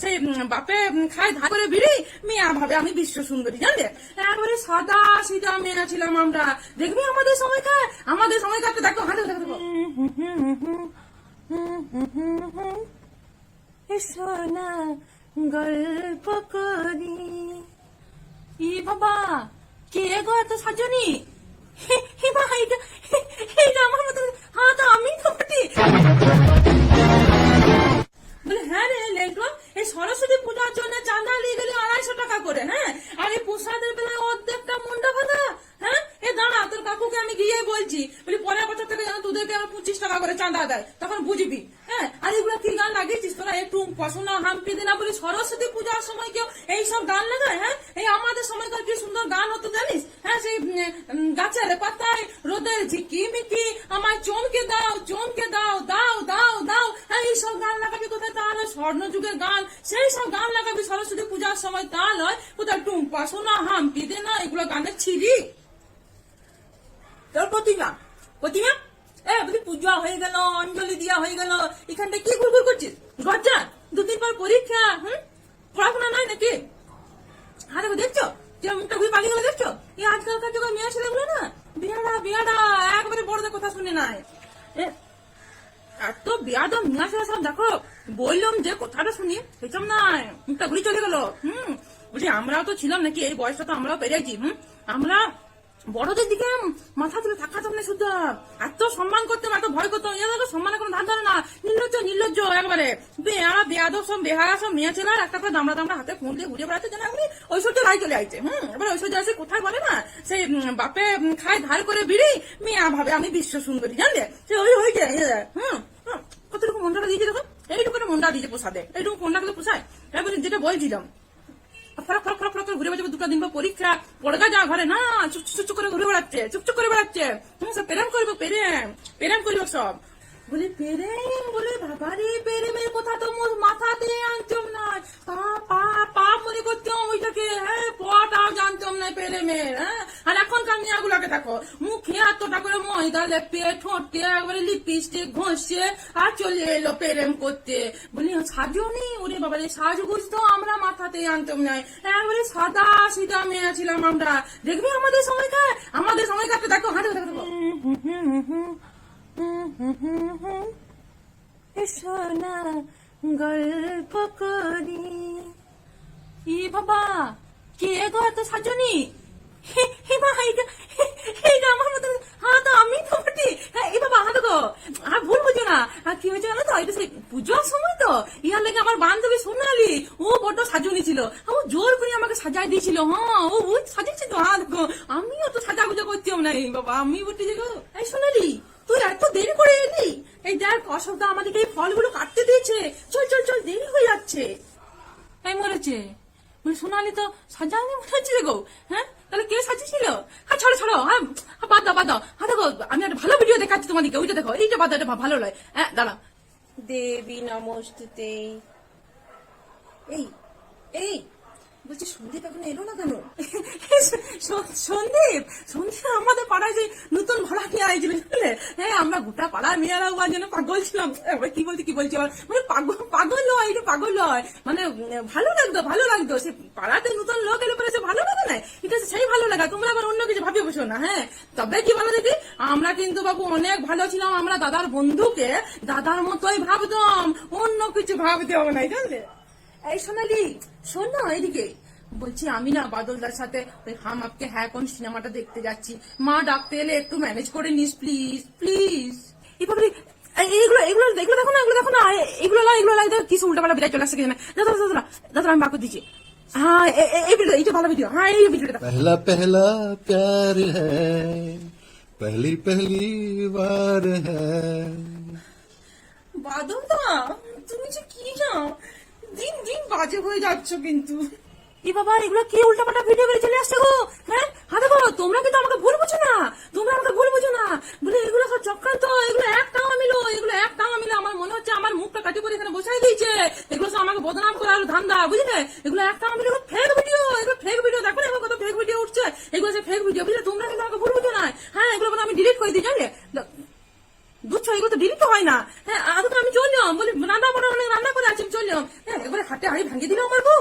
সেই বাপে খায় ধার করে বিড়ি, মিয়া ভাবে আমি বিশ্ব সুন্দরী, জানলে? একবারে সাদা সিধা মেয়ে ছিলাম আমরা। দেখবি আমাদের সময়কার? আমাদের সময়কারটা দেখো, হাতে দেখো সোনা গল্প করি। ই বাবা, কে গো এত সাজনি? হে মা এটা এটা আমার মতো হ্যাঁ তো আমি তো গিয়ে বলছি, বলি, পরের বছর থেকে যেন তোদেরকে আবার পঁচিশ টাকা করে চাঁদা দেয়, তখন বুঝবি হ্যাঁ? আর এগুলো কি গান লাগিয়েছিস? তোরা একটু পশোনা হাম্পি দিনা বলি, সরস্বতী পূজার সময় কেউ এইসব গান লাগায় হ্যাঁ? এই আমাদের সময়কার কি সুন্দর গান হতো জানিস? হ্যাঁ সেই গাছের পাতায় রোদের ঝিকি মিকি আমায় চমকে দাও চমকে দাও দাও দাও দাও। হ্যাঁ এইসব গান লাগাবি কোথায়? তাহলে স্বর্ণ যুগের গান। সেই সব গান লাগাবি সরস্বতী পূজার সময়, তা নয়। কোথায় টুম্পা, সোনা হাম্পি দে না? এগুলো গানের ছিরি তোর প্রতিমা প্রতিমা এ বলি পূজা হয়ে গেল, অঞ্জলি দিয়া হয়ে গেল। এখানটা কি ঘুরঘুর করছিস? গজ্জা, দুদিন পর পরীক্ষা, হুম? পড়াশোনা নাই নাকি? আরে দেখছ? যে মুখটা ঘুরে পালিয়ে গেল, দেখছ? এই আজকালকার যুগে মেয়ে ছেলেগুলো না বিয়াডা বিয়াডা একবারে বড়দের কথা শুনে নাই এত বিয়াদম মিয়া ছেলে সব, দেখো, বললাম যে কথাটা শুনি সেসব নাই মুখটা ঘুরে চলে গেল, হুম? বলছি, আমরাও তো ছিলাম নাকি, এই বয়সটা তো আমরাও পেরেছি, হুম? আমরা বড়দের দিকে মাথা তুলে থাকাতাম না শুধু এত সম্মান করতাম, এত ভয় করতাম। এদের সম্মানের কোনো ধার ধারে না। নির্লজ্জ নির্লজ্জ একবারে। বেয়া বেয়াদব সব, বেহারা সব, মেয়ে ছেলে একটা করে দামড়া দামড়া হাতে ফোন দিয়ে ঘুরে বেড়াচ্ছে। যেন এখনই ঐশ্বর্য রায় চলে আইছে হুম, এবার ঐশ্বর্য আছে কোথায় বলে না? সেই বাপে খায় ধার করে বিড়ি। মেয়া ভাবে আমি বিশ্ব সুন্দরী, জানলে? সে ওই হয়ে যায় হুম কতটুকু মনটা দিয়েছে দেখো? এইটুকু মনটা দিয়েছে পোষাদে এইটুকু মনটা পোষায় এবার যেটা বলছিলাম করে ঘুরে বেড়াবো, দুটো দিন পর পরীক্ষা। পড়গা যা ঘরে, না, চুপ চুপ চুপ করে ঘুরে বেড়াচ্ছে চুপচুপ চুপ করে বেড়াচ্ছে। তুমি সব প্রেম করব, প্রেম প্রেম করব সব। বলে, প্রেম বলে বাবারে প্রেমের কথা তো মোর মাথাতে আনতাম না পা পা পা মনে করতাম ওইটাকে হ্যাঁ পটাও জানতাম না প্রেমের হ্যাঁ আর এখনকার মেয়েগুলোকে দেখো মুখে এতটা করে ময়দা লেপে, ঠোঁটে একবারে লিপস্টিক ঘষছে আর চলে এলো প্রেম করতে। বলি সাজনি ওরে বাবারে সাজগুজ তো আমরা মাথাতে আনতাম না একবারে সাদা সিধা মেয়ে ছিলাম আমরা। দেখবি আমাদের সময়কার? আমাদের সময়কারটা দেখো হাতে দেখো সোনা গল্প করি। ই বাবা, কে গো এত সাজনি হে হে মা এইটা এইটা আমার মতো হ্যাঁ তো আমি তো বটি হ্যাঁ এই বাবা হাতে গো আর ভুল বুঝো না আর কি হয়েছে জানো তো এটা সেই পুজোর সময় তো লেগে আমার বান্ধবী সোনালি। ও বড্ড সাজনি ছিল। ও জোর করে আমাকে সাজাই দিয়েছিল। হ্যাঁ ও ও সাজিয়েছে তো। হ্যাঁ দেখো আমিও তো সাজা গুজা করতাম না। এই বাবা আমি যে গো এই সোনালি তুই এত দেরি করে এলি? এই দেখ অশোক দা আমাদেরকে এই ফলগুলো কাটতে দিয়েছে। চল চল চল দেরি হয়ে যাচ্ছে। এই মরেছে। সোনালি তো সাজানি মনে হচ্ছে গো। হ্যাঁ তাহলে কে সাজিয়েছিল? হ্যাঁ ছাড়ো ছাড়ো হ্যাঁ বাদ দাও বাদ দাও। হ্যাঁ দেখো আমি একটা ভালো ভিডিও দেখাচ্ছি তোমাদেরকে। ওইটা দেখো এইটা বাদ দাও, এটা ভালো নয়। হ্যাঁ দাঁড়া দেবী নমস্তুতে। এই এই, বলছি সন্দীপ এখন এলো না কেন? সন্দীপ সন্দীপ আমাদের পাড়ায় যে নতুন ভাড়া নিয়ে আইছিল বুঝলে? হ্যাঁ আমরা গোটা পাড়ার মেয়েরা ওর জন্য পাগল ছিলাম। কি বলছি কি বলছি? আবার মানে পাগল পাগল নয় এটা পাগল নয়। মানে ভালো লাগতো ভালো লাগতো। সে পাড়াতে নতুন লোক এলে পরে সে ভালো লাগে সেই ভালো লাগা, তোমরা আবার অন্য কিছু ভাবি বসো না হ্যাঁ? তবে কি বলো দেখি? আমরা কিন্তু বাবু অনেক ভালো ছিলাম, আমরা দাদার বন্ধুকে দাদার মতোই ভাবতাম, অন্য কিছু ভাবতে হবে না জানলে? এই সোনালি, শোন না এদিকে বলছি, আমি না বাদলদার সাথে ওই হাম আপকে হ্যাঁ কোন সিনেমাটা দেখতে যাচ্ছি। মা ডাকতে এলে একটু ম্যানেজ করে নিস প্লিজ প্লিজ এভাবে এইগুলো এগুলো এগুলো দেখো না, এগুলো দেখো না এগুলো এগুলো লাগে কি উল্টা পাল্টা বিরাট চলে আসছে কিনা দাদা দাদা দাদা দাদা আমি বাকু দিচ্ছি। হ্যাঁ এই ভিডিও এইটা ভালো ভিডিও হ্যাঁ এই বাদল দা তুমি যে কি যাও দিন দিন বাজে হয়ে যাচ্ছ কিন্তু এ বাবা এগুলো কি উল্টাপাল্টা ভিডিও বেরিয়ে চলে আসছে গো হ্যাঁ হাতে বাবা তোমরা কিন্তু আমাকে ভুল বুঝো না তোমরা আমাকে ভুল বুঝো না বলে এগুলো সব চক্রান্ত এগুলো একটাও মিলো এগুলো একটাও মিলো আমার মনে হচ্ছে আমার মুখটা কাটি পরে এখানে বসাই দিয়েছে আমাকে বদনাম করার ধান্দা, বুঝলে? এগুলো একটা আমি ফেক ভিডিও। এগুলো ফেক ভিডিও, দেখো না কত ফেক ভিডিও উঠছে। এগুলো যে ফেক ভিডিও বুঝলে? তোমরা কিন্তু আমাকে ভুল বুঝো না। হ্যাঁ এগুলো আমি ডিলিট করে দিই, জানলে? বুঝছ? এগুলো তো ডিলিট হয় না। হ্যাঁ আগে তো আমি চললাম? বলি রান্না বড় রান্না করে আছি, আমি চললাম। হ্যাঁ এবারে হাটে হাড়ি ভাঙিয়ে দিলাম আমার বউ।